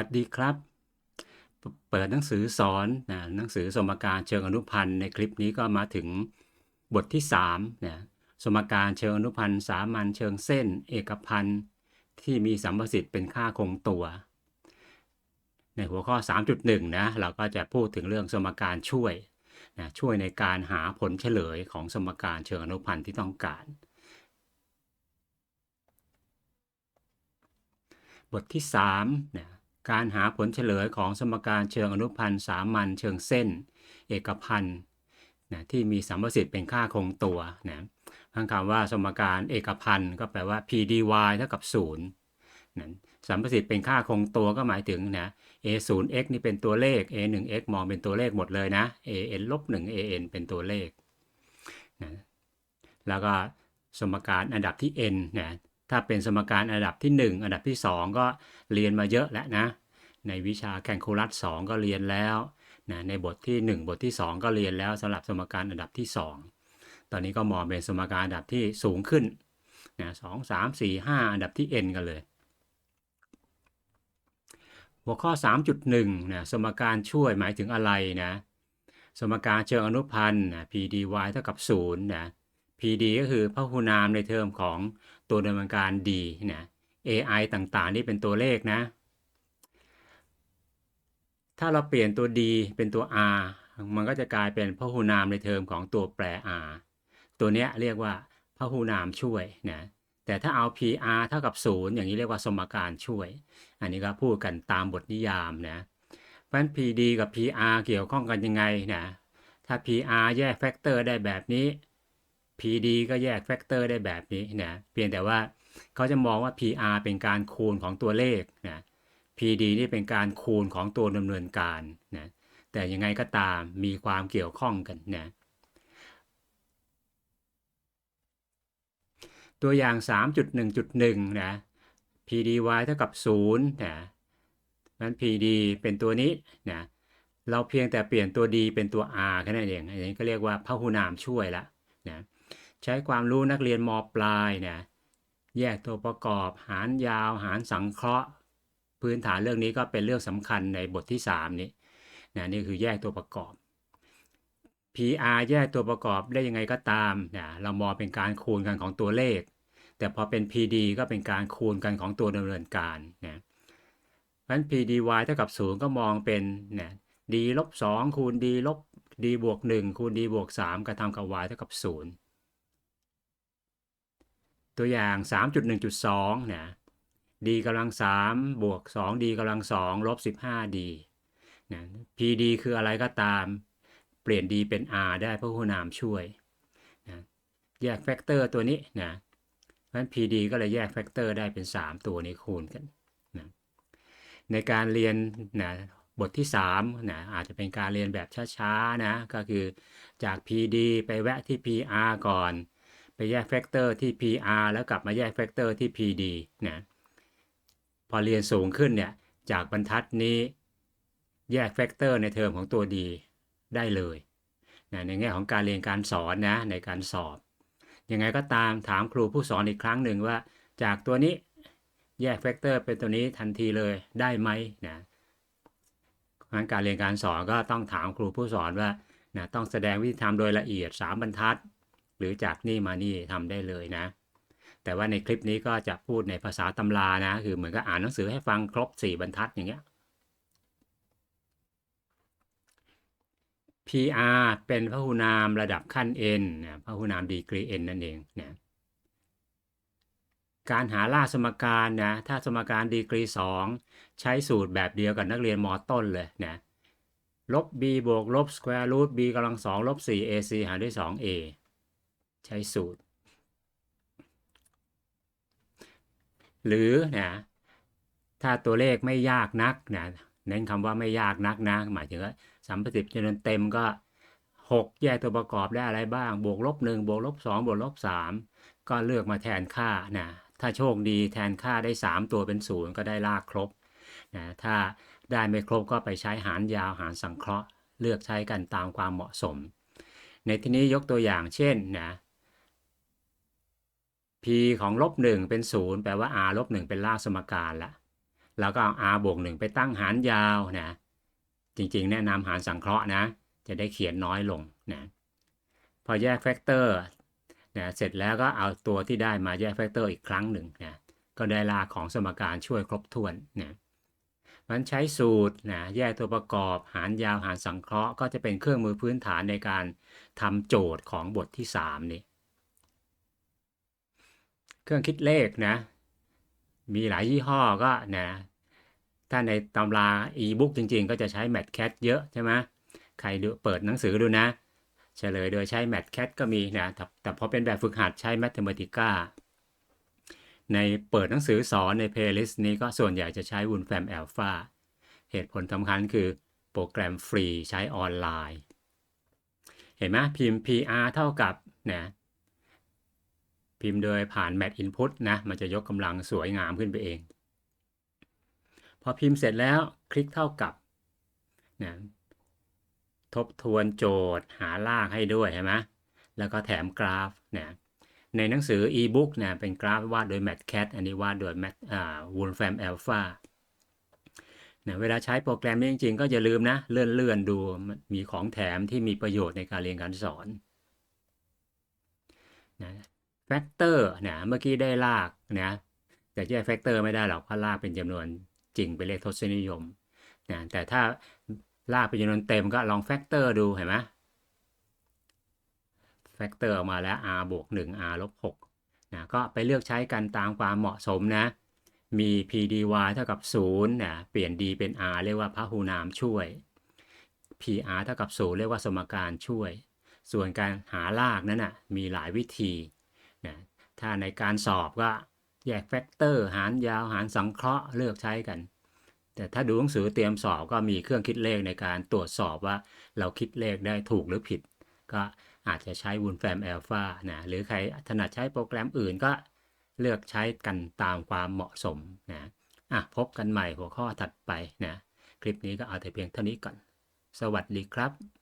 วัสดีครับ เปิดหนังสือสอนนะหนังสือสมการเชิงอนุพันธ์ในคลิปนี้ก็มาถึงบทที่3นะสมการเชิงอนุพันธ์สามัญเชิงเส้น เอกพันธ์ที่มีสัมประสิทธิ์เป็นค่าคงตัว ในหัวข้อ 3.1 นะเราก็จะพูดถึงเรื่องสมการช่วยนะช่วยในการหาผลเฉลยของสมการเชิงอนุพันธ์ที่ต้องการ บทที่3นะ การหาผลเฉลยของสมการเชิงอนุพันธ์สามัญเชิงเส้น เอกพันธ์นะที่มีสัมประสิทธิ์เป็นค่าคงตัวนะพังคำว่าสมการเอกพันธ์ก็แปลว่า p dy เท่ากับ0นะสัมประสิทธิ์เป็นค่าคงตัวก็หมายถึงนะ a 0 x นี่เป็นตัวเลข a 1 x มองเป็นตัวเลขหมดเลยนะ a n ลบ1 a n เป็นตัวเลขนะแล้วก็สมการอันดับที่ n นะ ถ้าเป็นสมการอันดับที่ 1 อันดับที่ 2 ก็เรียนมาเยอะแล้วนะ ในวิชาแคลคูลัส2ก็เรียนแล้วนะในบทที่ 1 บทที่ 2 ก็เรียนแล้วสำหรับสมการอันดับที่ 2 ตอนนี้ก็มองเป็นสมการอันดับที่สูงขึ้นนะสองสามสี่ห้าอันดับที่ n กันเลย หัวข้อ 3.1นะสมการช่วยหมายถึงอะไรนะสมการเชิงอนุพันธ์นะ p dy เท่ากับ0นะ p d ก็คือพหุนามในเทอมของตัวดำเนินการ d นะ ai ต่างๆ นี่เป็นตัวเลขนะ ถ้าเราเปลี่ยนตัว d เป็นตัว r มันก็จะกลายเป็นพหุนามในเทอมของตัวแปร r ตัวเนี้ยเรียกว่าพหุนามช่วยนะแต่ถ้าเอา pr เท่ากับ 0 อย่างนี้เรียกว่าสมการช่วย อันนี้ก็พูดกันตามบทนิยามนะเพราะฉะนั้น pd กับ pr เกี่ยวข้องกันยังไงนะถ้า pr แยกแฟกเตอร์ได้แบบนี้ pd ก็แยกแฟกเตอร์ได้แบบนี้นะเพียงแต่ว่าเขาจะมองว่า pr เป็นการคูณของตัวเลขนะ pd นี่เป็นการคูณของตัวดำเนินการนะแต่ยังไงก็ตามมีความเกี่ยวข้องกันนะตัวอย่าง 3.1.1 นะ pdy เท่ากับ 0 นะนั้น pd เป็นตัวนี้นะ เราเพียงแต่เปลี่ยนตัว d เป็นตัว r แค่นั้นเอง อันนี้ก็เรียกว่าพหุนามช่วยละนะ ใช้ความรู้นักเรียนมปลายเนะแยกตัวประกอบหารยาวหารสังเคราะห์ พื้นฐานเรื่องนี้ก็เป็นเรื่องสำคัญในบทที่ 3 นี้นะนี่คือแยกตัวประกอบ PR แยกตัวประกอบได้ยังไงก็ตามนะเรามองเป็นการคูณกันของตัวเลข แต่พอเป็น PD ก็เป็นการคูณกันของตัวดำเนินการนะเพราะฉะนั้น PDY เท่ากับ 0 ก็มองเป็นนะ d ลบ2คูณ d ลบ d บวก1คูณ d บวก3กระทำกับ y เท่ากับ 0 ตัวอย่าง 3.1.2นะ d กำลัง3บวก 2d กำลัง2ลบ 15d นะ pd คืออะไรก็ตาม เปลี่ยน d เป็น r ได้เพราะหัวนามช่วยนะแยกแฟกเตอร์ตัวนี้นะเพราะฉะนั้น pd ก็เลยแยกแฟกเตอร์ได้เป็น 3 ตัวนี้คูณกันนะในการเรียนนะบทที่3นะอาจจะเป็นการเรียนแบบช้าๆนะก็คือจาก pd ไปแวะที่ pr ก่อน ไปแยกแฟกเตอร์ที่ pr แล้วกลับมาแยกแฟกเตอร์ที่ pd นะพอเรียนสูงขึ้นเนี่ยจากบรรทัดนี้แยกแฟกเตอร์ในเทอมของตัว d ได้เลยนะในแง่ของการเรียนการสอนนะในการสอบ ยังไงก็ตามถามครูผู้สอนอีกครั้งหนึ่งว่า จากตัวนี้แยกแฟกเตอร์เป็นตัวนี้ทันทีเลยได้ไหมนะงั้นการเรียนการสอนก็ต้องถามครูผู้สอนว่านะต้องแสดงวิธีทำโดยละเอียด 3 บรรทัด หรือจากนี่มานี่ทำได้เลยนะ แต่ว่าในคลิปนี้ก็จะพูดในภาษาตำรานะ คือเหมือนกับอ่านหนังสือให้ฟังครบ 4 บรรทัดอย่างเงี้ย PR เป็นพหุนามระดับขั้น n นะพหุนามดีกรี n นั่นเองนะการหาล่าสมการนะถ้าสมการดีกรี 2 ใช้สูตรแบบเดียวกับนักเรียนมอต้นเลยนะลบ b บวกลบ square root b กำลัง2ลบ 4 ac หารด้วย 2a ใช้สูตร หรือนะถ้าตัวเลขไม่ยากนักนะเน้นคำว่าไม่ยากนักนะหมายถึงว่าสัมประสิทธิ์จำนวนเต็มก็ 6 แยกตัวประกอบได้อะไรบ้าง บวกลบ1บวกลบ2บวกลบ3ก็เลือกมาแทนค่านะถ้าโชคดีแทนค่าได้ 3 ตัวเป็น0ก็ได้ลากครบนะถ้าได้ไม่ครบก็ไปใช้หารยาวหารสังเคราะห์ เลือกใช้กันตามความเหมาะสม ในที่นี้ยกตัวอย่างเช่นนะ p ของลบ1เป็น0แปลว่า r ลบ1เป็นรากสมการละแล้วก็เอา r บวกหนึ่งไปตั้งหารยาวนะ จริงๆ แนะนำหารสังเคราะห์นะ จะได้เขียนน้อยลงนะพอแยกแฟกเตอร์นะเสร็จแล้วก็เอาตัวที่ได้มาแยกแฟกเตอร์อีกครั้งหนึ่งนะก็ได้รากของสมการช่วยครบถ้วนนะมันใช้สูตรนะแยกตัวประกอบหารยาวหารสังเคราะห์ ก็จะเป็นเครื่องมือพื้นฐานในการทำโจทย์ของบทที่ 3 นี่ เครื่องคิดเลขนะ มีหลายยี่ห้อก็นะถ้าในตำรา e-book จริงๆ ก็จะใช้ MathCat เยอะใช่ไหมใครดูเปิดหนังสือดูนะ เฉลยโดยใช้ MathCat ก็มีนะแต่แต่พอเป็นแบบฝึกหัดใช้ Mathematica ในเปิดหนังสือสอนใน playlist นี้ก็ส่วนใหญ่จะใช้ Wolfram Alpha เหตุผลสำคัญคือโปรแกรมฟรีใช้ออนไลน์ เห็นไหมพิมพ์ PR เท่ากับนะ พิมพ์โดยผ่าน Mat Input นะ มันจะยกกำลังสวยงามขึ้นไปเอง พอพิมพ์เสร็จแล้วคลิกเท่ากับนะทบทวนโจทย์หารากให้ด้วยใช่ไหมแล้วก็แถมกราฟนะในหนังสือ e-book นะเป็นกราฟวาดโดย MatCat อันนี้วาดโดย Math อ่า Wolfram Alpha นะเวลาใช้โปรแกรมนี้จริงๆ ก็อย่าลืมนะ เลื่อนเลื่อนดูมีของแถมที่มีประโยชน์ในการเรียนการสอน แฟกเตอร์นะเมื่อกี้ได้ลากนะแต่แยกแฟกเตอร์ไม่ได้หรอกเพราะลากเป็นจำนวนจริงเป็นเลขทศนิยมนะแต่ถ้าลากเป็นจำนวนเต็มก็ลองแฟกเตอร์ดูเห็นไหมแฟกเตอร์ออกมาแล้ว r บวก1 r ลบ6นะก็ไปเลือกใช้กันตามความเหมาะสมนะ มี p dy เท่ากับ0นะเปลี่ยน d เป็น r เรียกว่าพหูนามช่วย pr เท่ากับ0เรียกว่าสมการช่วย ส่วนการหารากนั้นนะมีหลายวิธี นะถ้าในการสอบก็แยกแฟกเตอร์ หารยาวหารสังเคราะห์เลือกใช้กัน แต่ถ้าดูหนังสือเตรียมสอบก็มีเครื่องคิดเลขในการตรวจสอบว่าเราคิดเลขได้ถูกหรือผิด ก็อาจจะใช้ Wolfram Alpha นะหรือใครถนัดใช้โปรแกรมอื่นก็เลือกใช้กันตามความเหมาะสมนะอะพบกันใหม่หัวข้อถัดไปนะ คลิปนี้ก็เอาแต่เพียงเท่านี้ก่อน สวัสดีครับ